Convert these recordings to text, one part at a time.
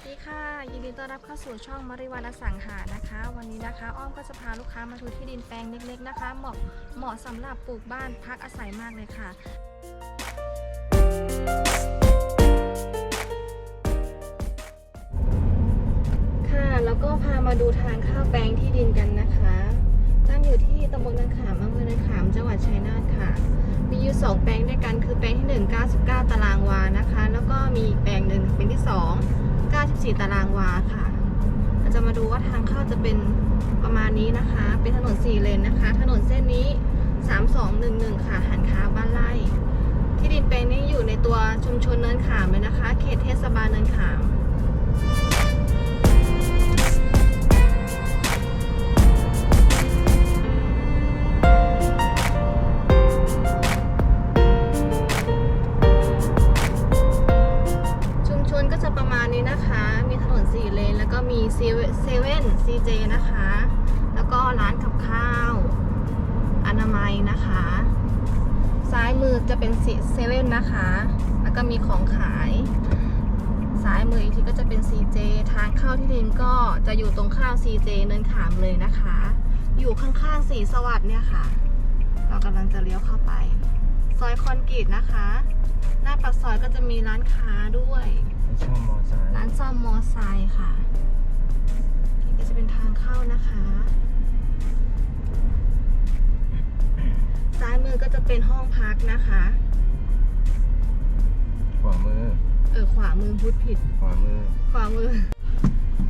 วัสดีค่ะ ยินดีต้อนรับเข้าสู่ช่องมาริวันสังหานะคะ วันนี้นะคะ อ้อมก็จะพาลูกค้ามาดูที่ดินแปลงเล็กๆนะคะ เหมาะเหมาะสำหรับปลูกบ้านพักอาศัยมากเลยค่ะค่ะแล้วก็พามาดูทางเข้าแปลงที่ดินกันนะคะ ตั้งอยู่ที่ตำบลนาขามอำเภอนาขามจังหวัดชัยนาทค่ะ มีอยู่สองแปลงด้วยกันคือแปลงที่1 99 ตารางวานะคะ แล้วก็มีแปลงหนึ่งเป็นที่ 2 94 ตารางวาค่ะเราจะมาดูว่าทางเข้าจะเป็นประมาณนี้นะคะ เป็นถนน 4 เลนนะคะ ถนนเส้นนี้ 3211 ค่ะ หันค้าบ้านไร่ ที่ดินแปลงนี้อยู่ในตัวชุมชนเนินขามเลยนะคะ เขตเทศบาลเนินขาม เจนะคะ แล้วก็ร้านกับข้าว อนามัยนะคะ ซ้ายมือจะเป็นเซเว่นนะคะ แล้วก็มีของขาย ซ้ายมืออีกทีก็จะเป็น CJ ทางเข้าที่ดินก็จะอยู่ตรงข้าม CJ เนินขามเลยนะคะ อยู่ข้างๆสีสวัสดิ์เนี่ยค่ะ เรากำลังจะเลี้ยวเข้าไป ซอยคอนกรีตนะคะ หน้าปากซอยก็จะมีร้านค้าด้วยไม่ชอบมอไซค์ร้านซ่อมมอไซค์ค่ะ นี่ก็จะเป็นทางเข้านะคะ ซ้ายมือก็จะเป็นห้องพักนะคะ ขวามือ เออ ขวามือพูดผิด ขวามือ ขวามือ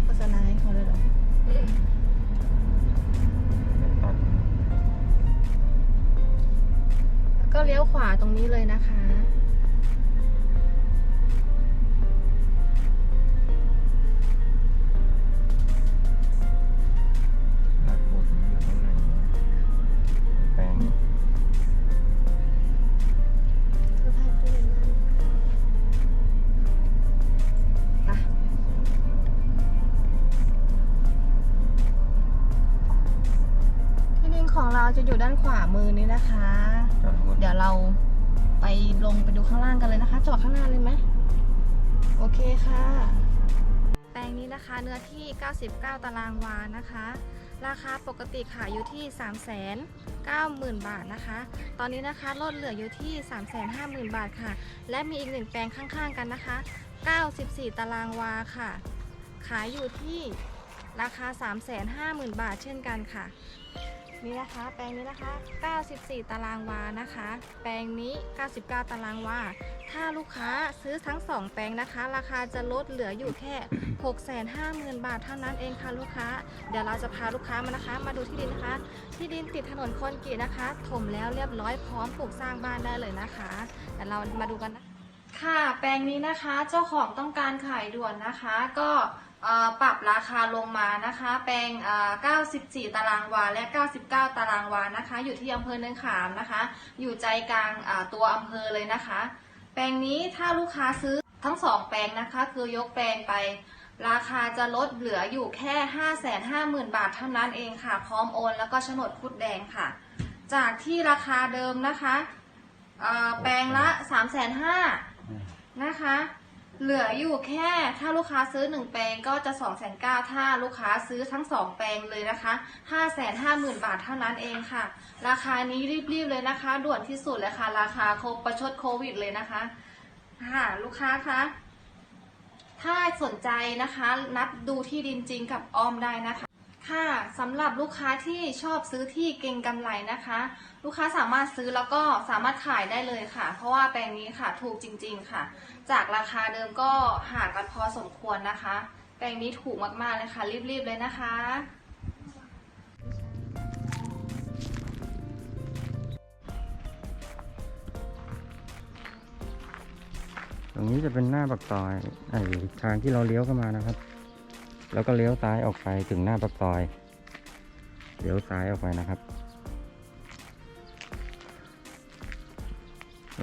โฆษณาให้เขาเลยเหรอตัดแล้วก็เลี้ยวขวาตรงนี้เลยนะคะ จะอยู่ด้านขวามือนี้นะคะ เดี๋ยวเราไปลงไปดูข้างล่างกันเลยนะคะ จอดข้างหน้าเลยไหมโอเคค่ะ แปลงนี้นะคะเนื้อที่ 99 ตารางวานะคะ ราคาปกติขายอยู่ที่ 3 9 0 0 0 0 บาทนะคะ ตอนนี้นะคะลดเหลืออยู่ที่ 3 5 0 0 0 0 บาทค่ะ และมีอีกหนึ่งแปลงข้างๆกันนะคะ 94 ตารางวาค่ะ ขายอยู่ที่ราคา 3 5 0 0 0 0 บาทเช่นกันค่ะ นี่นะคะ แปลงนี้นะคะ 94 ตารางวานะคะ แปลงนี้ 99 ตารางวา ถ้าลูกค้าซื้อทั้ง 2 แปลงนะคะ ราคาจะลดเหลืออยู่แค่ 650,000 บาทเท่านั้นเองค่ะลูกค้า เดี๋ยวเราจะพาลูกค้ามานะคะ มาดูที่ดินนะคะ ที่ดินติดถนนคอนกรีตนะคะ ถมแล้วเรียบร้อยพร้อมปลูกสร้างบ้านได้เลยนะคะเดี๋ยวเรามาดูกันนะคะ แปลงนี้นะคะเจ้าของต้องการขายด่วนนะคะ ก็ปรับราคาลงมานะคะ แปลง 94 ตารางวา และ 99 ตารางวานะคะ อยู่ที่อำเภอเนินขามนะคะ อยู่ใจกลางตัวอำเภอเลยนะคะ แปลงนี้ถ้าลูกค้าซื้อทั้งสองแปลงนะคะ คือยกแปลงไป ราคาจะลดเหลืออยู่แค่ 550,000 บาทเท่านั้นเองค่ะ พร้อมโอน แล้วก็โฉนดคุดแดงค่ะ จากที่ราคาเดิมนะคะแปลงละ 350,000 นะคะ เหลืออยู่แค่ถ้าลูกค้าซื้อ 1 แปลงก็จะ2 9 0 0 0ถ้าลูกค้าซื้อทั้ง 2 แปลงเลยนะคะ550,000บาทเท่านั้นเองค่ะ ราคานี้รีบๆเลยนะคะ ด่วนที่สุดเลยค่ะ ราคาโคประชดโควิดเลยนะคะค่ะลูกค้าคะถ้าสนใจนะคะ นัดดูที่ดินจริงกับออมได้นะคะ ค่ะสำหรับลูกค้าที่ชอบซื้อที่เก่งกำไรนะคะ ลูกค้าสามารถซื้อแล้วก็สามารถขายได้เลยค่ะ เพราะว่าแปลงนี้ค่ะถูกจริง ๆค่ะ จากราคาเดิมก็ห่างกันพอสมควรนะคะ แปลงนี้ถูกมากๆเลยค่ะ รีบๆเลยนะคะตรงนี้จะเป็นหน้าปากซอยไอ้ทางที่เราเลี้ยวเข้ามานะครับ แล้วก็เลี้ยวซ้ายออกไปถึงหน้าปากซอย เลี้ยวซ้ายออกไปนะครับ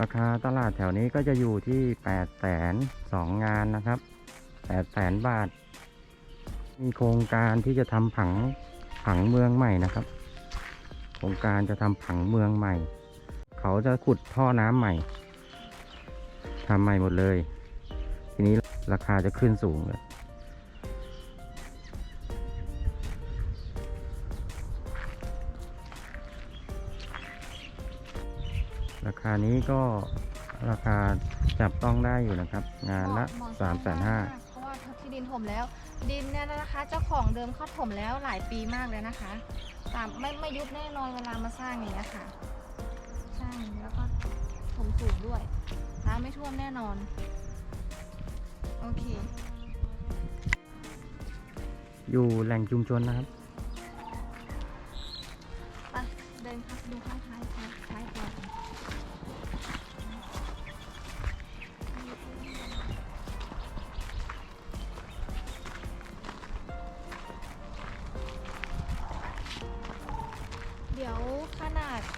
ราคาตลาดแถวนี้ก็จะอยู่ที่แปดแสนสองงานนะครับแปดแสนบาท มีโครงการที่จะทำผังผังเมืองใหม่นะครับ โครงการจะทำผังเมืองใหม่ เขาจะขุดท่อน้ำใหม่ทำใหม่หมดเลย ทีนี้ราคาจะขึ้นสูงเลย ราคานี้ก็ราคาจับต้องได้อยู่นะครับ งานละเหมาะสามแสนห้ามกเพราะว่าที่ดินถมแล้ว ดินเนี่ยนะคะเจ้าของเดิมเขาถมแล้วหลายปีมากเลยนะคะตามไม่ไม่ยุบแน่นอนเวลามาสร้างอย่างนี้ยค่ะใช่แล้วก็ถมสูงด้วยน้ำไม่ท่วมแน่นอน โอเค อยู่แหล่งชุมชนนะครับไปเดินครับดูข้างท้ายท้าย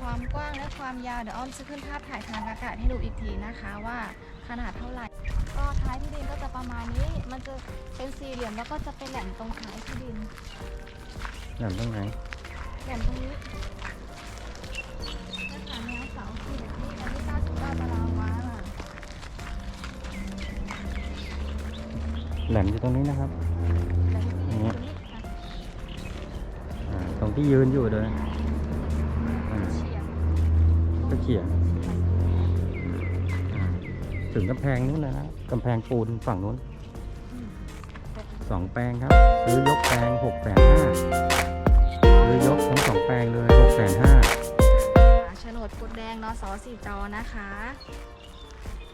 ความกว้างและความยาว เดี๋ยวอ้อมจะขึ้นภาพถ่ายทางอากาศให้ดูอีกทีนะคะว่าขนาดเท่าไหร่ ก็ท้ายที่ดินก็จะประมาณนี้ มันจะเป็นสี่เหลี่ยมแล้วก็จะเป็นแหลมตรงท้ายที่ดินแหล่งตรงไหนแหลมตรงนี้นะคะแนวเสาสี่แบบนี้อันนี้99ตารางวาค่ะแหลมอยู่ตรงนี้นะครับ แหลมตรงนี้ค่ะอ่าตรงที่ยืนอยู่เลยอ่าเฉียง ก็เฉียงอ่าถึงกำแพงนู้นเลยนะกำแพงปูนฝั่งนู้นสองแปลงครับ ซื้อยกแปลงหกแสนห้าซื้อยกทั้งสองแปลงเลยหกแสนห้าโฉนดกดแดงนสสี่จอนะคะ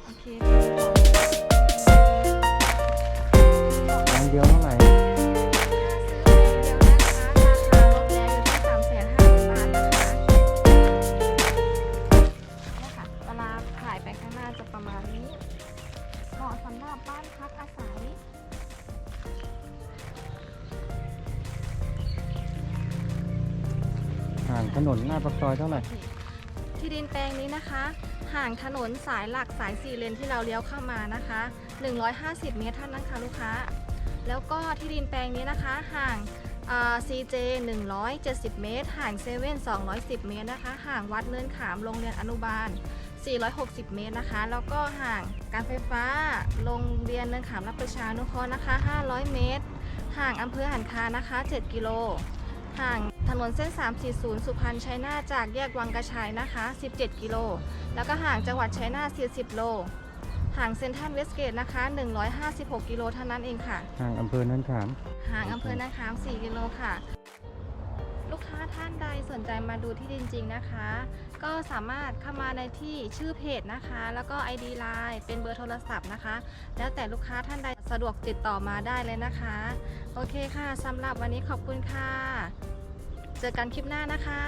โอเคแปลงเดียวเท่าไหร่ สำหรับบ้านพักอาศัย ห่างถนนหน้าปากซอยเท่าไหร่ ที่ดินแปลงนี้นะคะ ห่างถนนสายหลักสายสี่เลนที่เราเลี้ยวเข้ามานะคะ 150 เมตรเท่านั้นค่ะลูกค้า แล้วก็ที่ดินแปลงนี้นะคะห่างเอ่อ CJ 170 เมตร ห่างเซเว่น210 เมตรนะคะ ห่างวัดเนินขามโรงเรียนอนุบาล 460 เมตรนะคะ แล้วก็ห่างการไฟฟ้าโรงเรียนเนินขามรับประชานุเคราะห์นะคะ 500 เมตร ห่างอำเภอหันคานะคะ 7 กิโล ห่างถนนเส้น 340 สุพรรณชัยนาทจากแยกวังกระชัยนะคะ 17 กิโล แล้วก็ห่างจังหวัดชัยนาท40 โล ห่างเซ็นทรัลเวสเกตนะคะ 156 กิโลเท่านั้นเองค่ะ ห่างอำเภอเนินขาม ห่างอำเภอนาคาม 4 กิโลค่ะ ลูกค้าท่านใดสนใจมาดูที่ดินจริงนะคะ ก็สามารถเข้ามาในที่ชื่อเพจนะคะ แล้วก็ ID Line เป็นเบอร์โทรศัพท์นะคะ แล้วแต่ลูกค้าท่านใดสะดวกติดต่อมาได้เลยนะคะ โอเคค่ะสำหรับวันนี้ขอบคุณค่ะ เจอกันคลิปหน้านะคะ